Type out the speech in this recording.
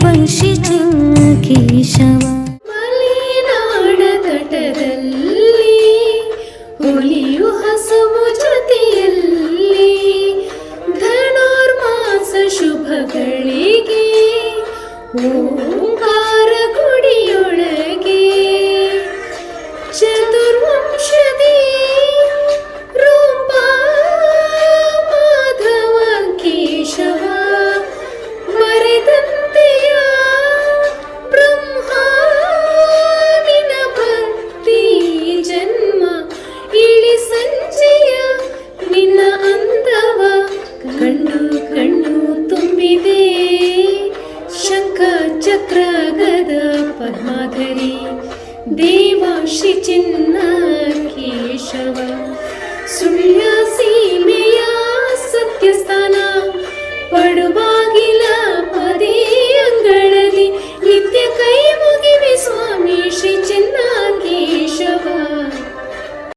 ವಂಶಿ ಕೇಶವ ಮಲೀನವಣ ತಟದಲ್ಲಿ ಹುಲಿಯು ಹಸುವು ಜೊತೆಯಲ್ಲಿ ಶುಭಗಳಿಗೆ ಓಂಕಾರ ಕುಡಿಯೊಳಗೆ ಚತು चक्र गदा पद्माधरी देवांशि चिन्नाके